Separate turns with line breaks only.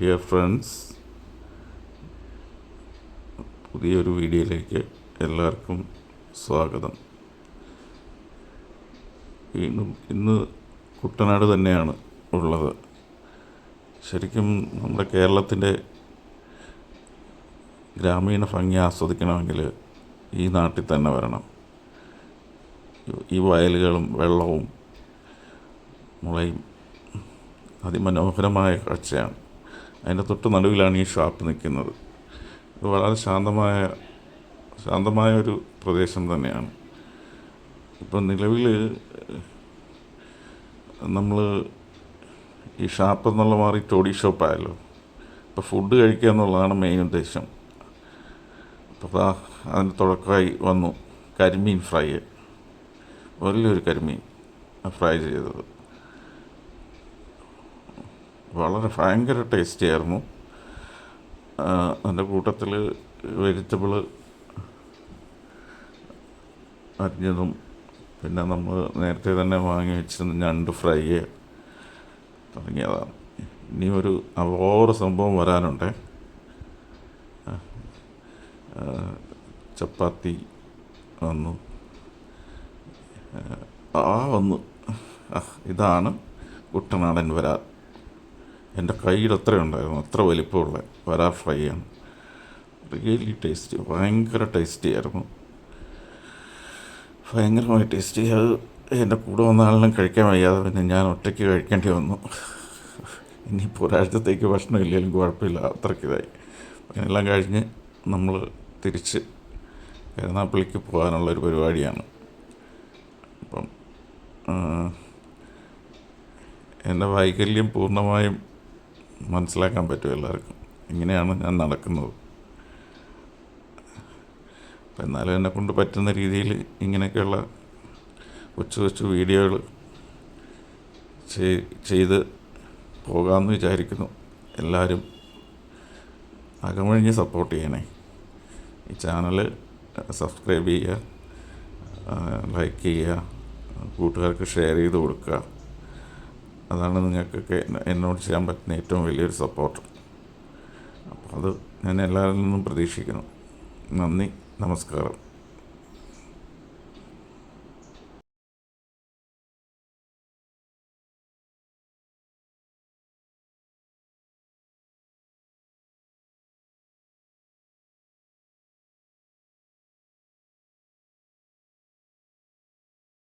Dear friends പുതിയൊരു വീഡിയോയിലേക്ക് എല്ലാവർക്കും സ്വാഗതം. വീണ്ടും ഇന്ന് കുട്ടനാട് തന്നെയാണ് ഉള്ളത്. ശരിക്കും നമ്മുടെ കേരളത്തിന്റെ ഗ്രാമീണ ഭംഗി ആസ്വദിക്കണമെങ്കിൽ ഈ നാട്ടിൽ തന്നെ വരണം. ഈ വയലുകളും വെള്ളവും മുളയും അതിമനോഹരമായ കാഴ്ചയാണ്. അതിന്റെ തൊട്ട് നടുവിലാണ് ഈ ഷാപ്പ് നിൽക്കുന്നത്. വളരെ ശാന്തമായ ശാന്തമായ ഒരു പ്രദേശം തന്നെയാണ്. ഇപ്പം നിലവിൽ നമ്മൾ ഈ ഷാപ്പ് എന്നുള്ള മാറി ടോഡി ഷോപ്പായല്ലോ. ഇപ്പോൾ ഫുഡ് കഴിക്കുക എന്നുള്ളതാണ് മെയിൻ ഉദ്ദേശം. അപ്പോൾ അതാ അതിന്റെ തുടക്കമായി വന്നു കരിമീൻ ഫ്രൈ. വലിയൊരു കരിമീൻ ഫ്രൈ ചെയ്തത്. വളരെ ഭയങ്കര ടേസ്റ്റി ആയിരുന്നു. അതിന്റെ കൂട്ടത്തിൽ വെജിറ്റബിൾ അരിഞ്ഞതും പിന്നെ നമ്മൾ നേരത്തെ തന്നെ വാങ്ങി വെച്ചിരുന്ന ഞണ്ട് ഫ്രൈ തുടങ്ങിയതാണ്. ഇനി ഒരു അപൂർവ സംഭവം വരാനുണ്ട്. ചപ്പാത്തി വന്നു. ആ വന്നു. ഇതാണ് കുട്ടനാടൻ വരാൽ എന്റെ കയ്യിൽ അത്ര ഉണ്ടായിരുന്നു അത്ര വലിപ്പമുള്ള വരാ ഫ്രൈ ആണ്. റിയലി ടേസ്റ്റി ഭയങ്കര ടേസ്റ്റി ആയിരുന്നു. ഭയങ്കരമായി ടേസ്റ്റി. അത് എന്റെ കൂടെ വന്ന ആളിനും കഴിക്കാൻ വയ്യാതെ പിന്നെ ഞാൻ ഒറ്റയ്ക്ക് കഴിക്കേണ്ടി വന്നു. ഇനിയിപ്പോൾ ഒരാഴ്ചത്തേക്ക് ഭക്ഷണം ഇല്ലെങ്കിലും കുഴപ്പമില്ല അത്രയ്ക്ക് ഇതായി. എല്ലാം കഴിഞ്ഞ് നമ്മൾ തിരിച്ച് കരുനാപ്പള്ളിക്ക് പോകാനുള്ളൊരു പരിപാടിയാണ്. അപ്പം എന്റെ വൈകല്യം പൂർണമായും മനസ്സിലാക്കാൻ പറ്റും എല്ലാവർക്കും. ഇങ്ങനെയാണ് ഞാൻ നടക്കുന്നത്. അപ്പം എന്നാലും എന്നെ കൊണ്ട് പറ്റുന്ന രീതിയിൽ ഇങ്ങനെയൊക്കെയുള്ള കൊച്ചു കൊച്ചു വീഡിയോകൾ ചെയ്ത് പോകാമെന്ന് വിചാരിക്കുന്നു. എല്ലാവരും അകമഴിഞ്ഞ് സപ്പോർട്ട് ചെയ്യണേ. ഈ ചാനൽ സബ്സ്ക്രൈബ് ചെയ്യുക ലൈക്ക് ചെയ്യുക കൂട്ടുകാർക്ക് ഷെയർ ചെയ്ത് കൊടുക്കുക. അതാണ് നിങ്ങൾക്കൊക്കെ എന്നോട് ചെയ്യാൻ പറ്റുന്ന ഏറ്റവും വലിയൊരു സപ്പോർട്ട് അപ്പോൾ അത് ഞാൻ എല്ലാവരിൽ നിന്നും പ്രതീക്ഷിക്കുന്നു. നന്ദി നമസ്കാരം.